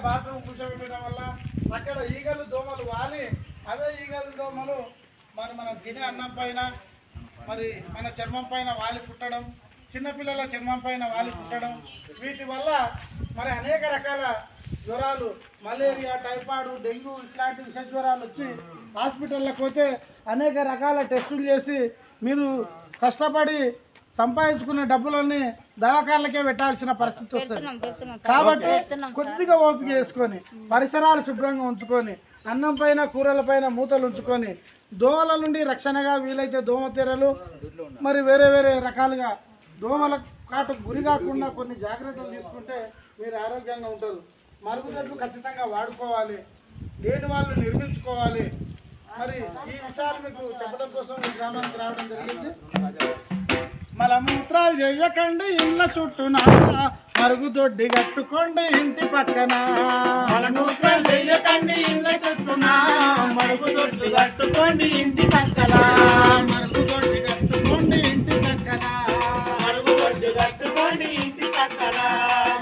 Bathroom కూర్చోబెట్టడం వల్ల అక్కడ ఈగలు దోమలు వాలి అదే ఈగలు దోమలు మరి మన తినే అన్నం పైన మరి మన చర్మం పైన వాలి కుట్టడం చిన్నపిల్లల చర్మం పైన వాలి కుట్టడం వీటి వల్ల మరి అనేక రకాల జ్వరాలు మలేరియా టైఫాయిడ్ డెంగ్యూ ఇట్లాంటి విష జ్వరాలు వచ్చి హాస్పిటల్లోకి పోతే అనేక రకాల టెస్టులు చేసి మీరు కష్టపడి సంపాదించుకునే డబ్బులన్నీ దవాఖానలకే పెట్టాల్సిన పరిస్థితి వస్తుంది. కాబట్టి కొద్దిగా ఓపిక చేసుకొని పరిసరాలు శుభ్రంగా ఉంచుకొని అన్నం పైన కూరల పైన మూతలు ఉంచుకొని దోమల నుండి రక్షణగా వీలైతే దోమ తెరలు మరి వేరే వేరే రకాలుగా దోమల కాటుకు గురి కాకుండా కొన్ని జాగ్రత్తలు తీసుకుంటే మీరు ఆరోగ్యంగా ఉంటారు. మరుగుదొడ్లు ఖచ్చితంగా వాడుకోవాలి. లేని వాళ్ళు నిర్మించుకోవాలి. మరి ఈ విషయాలు మీకు చెప్పడం కోసం ఈ గ్రామానికి రావడం జరిగింది. మలమూత్రాలు చేయకండి ఇళ్ళ చుట్టూన. మరుగుదొడ్డి కట్టుకోండి ఇంటి పక్కన. మలమూత్రాలు చెయ్యకండి ఇళ్ళ చుట్టూన. మరుగుదొడ్లు కట్టుకోండి ఇంటి పక్కన. మరుగుదొడ్డి కట్టుకోండి ఇంటి పక్కన. మరుగుదొడ్లు కట్టుకోండి ఇంటి పక్కన.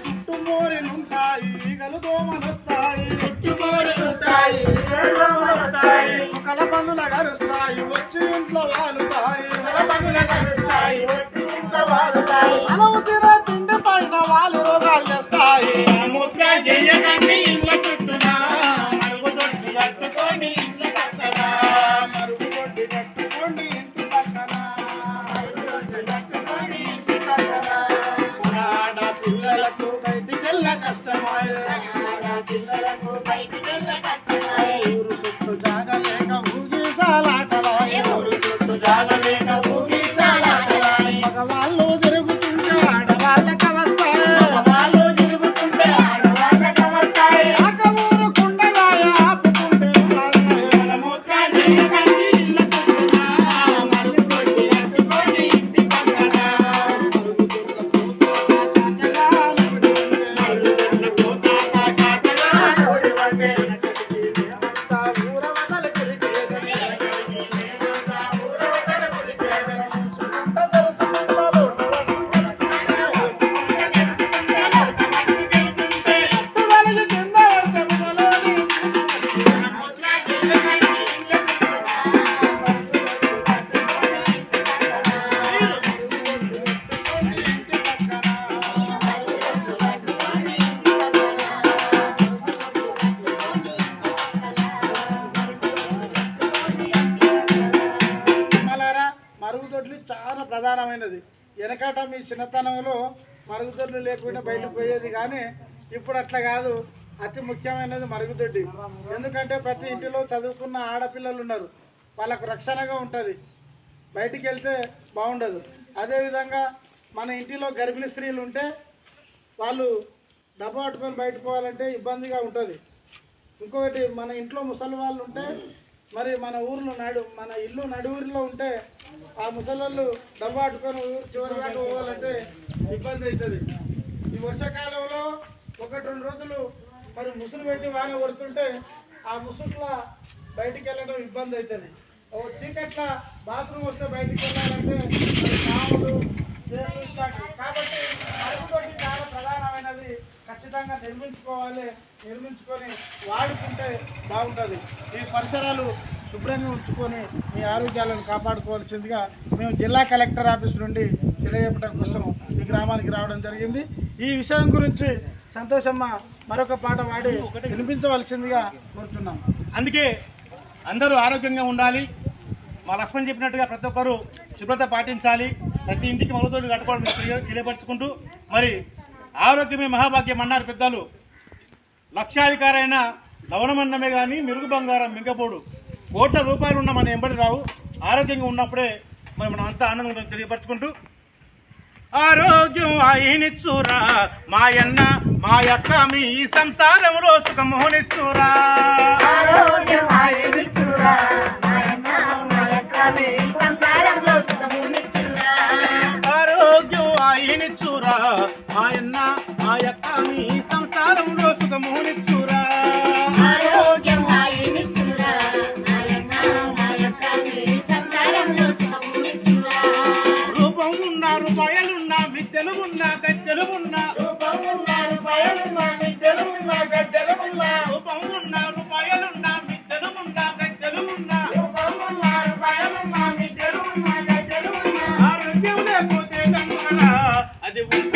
చుట్టుమూరినుంటాయి ఈగలు దోమలొస్తాయి. చుట్టుకోరులుంటాయి వస్తాయి ఒకల పనుల గరుస్తాయి. వచ్చి ఇంట్లో వాలుతాయి. పనుల వారుతాయి మనము తినే తిండి పైన వాళ్ళు రోగాలు చేస్తాయి ఇళ్ళ చుట్టూన? పక్కన మరుగుదొడ్డి కట్టుకోండి ఇంటి పక్కన? ఇంటి పక్కన? కష్టమాయే చాలా వెనకట మీ చిన్నతనంలో మరుగుదొడ్లు లేకుండా బయటకు పోయేది కానీ ఇప్పుడు అట్లా కాదు. అతి ముఖ్యమైనది మరుగుదొడ్డి. ఎందుకంటే ప్రతి ఇంటిలో చదువుకున్న ఆడపిల్లలు ఉన్నారు. వాళ్ళకు రక్షణగా ఉంటుంది. బయటికి వెళ్తే బాగుండదు. అదేవిధంగా మన ఇంటిలో గర్భిణీ స్త్రీలు ఉంటే వాళ్ళు డబ్బు పట్టుకొని బయటకు పోవాలంటే ఇబ్బందిగా ఉంటుంది. ఇంకొకటి మన ఇంట్లో ముసలి వాళ్ళు ఉంటే మరి మన ఊర్లో నడు మన ఇల్లు నడువురిలో ఉంటే ఆ ముసలోళ్ళు వాళ్ళు డబ్బు చివరి దాకా పోవాలంటే ఇబ్బంది అవుతుంది ఈ వర్షాకాలంలో ఒకటి రెండు రోజులు మరి ముసులు పెట్టి వాన కొడుతుంటే ఆ ముసుట్ల బయటికి వెళ్ళడం ఇబ్బంది అవుతుంది ఓ చీకట్ల బాత్రూమ్ వస్తే బయటికి వెళ్ళాలంటే మరి కాబట్టి ఖచ్చితంగా నిర్మించుకోవాలి నిర్మించుకొని వాడుకుంటే బాగుంటుంది. ఈ పరిసరాలు శుభ్రంగా ఉంచుకొని మీ ఆరోగ్యాలను కాపాడుకోవాల్సిందిగా మేము జిల్లా కలెక్టర్ ఆఫీస్ నుండి తెలియజేయడం కోసం ఈ గ్రామానికి రావడం జరిగింది. ఈ విషయం గురించి సంతోషమ్మ మరొక పాట వాడి వినిపించవలసిందిగా కోరుతున్నాం అందుకే అందరూ ఆరోగ్యంగా ఉండాలి. మా లక్ష్మణ్ చెప్పినట్టుగా ప్రతి ఒక్కరూ శుభ్రత పాటించాలి. ప్రతి ఇంటికి మరుగుదొడ్లు కట్టుకోవడం తెలియ- తెలియపరుచుకుంటూ మరి ఆరోగ్యమే మహాభాగ్యం అన్నారు పెద్దలు. లక్షాధికారైన లవణమన్నమే కానీ మెరుగు బంగారం మింగపోడు. కోట్ల రూపాయలు ఉన్న మన ఎంబడి రావు ఆరోగ్యంగా ఉన్నప్పుడే మరి మనం అంతా ఆనందం తెలియపరచుకుంటూ తెలియపరుచుకుంటూ ఆరోగ్యం మా మాయన్న మా యొక్క మీ సంసారంలో సుఖమోనిచ్చురా ఆరోగ్యం ఆయనిచ్చురా, నాయనా మా యొక్క మీ ఆయన్న ఆయక్క మీ సంసారంలో సుఖము నిచ్చురా ఆరోగ్యం ఆయనిచ్చురా ఆయన్న ఆయక్క మీ సంసారంలో సుఖము నిచ్చురా రూపం ఉన్నా రూపాయలున్నా విద్యలు ఉన్నా గద్దెలు ఉన్నా రూపం ఉన్నా రూపాయలున్నా విద్యలు ఉన్నా ఆరోగ్యం లేకపోతే They will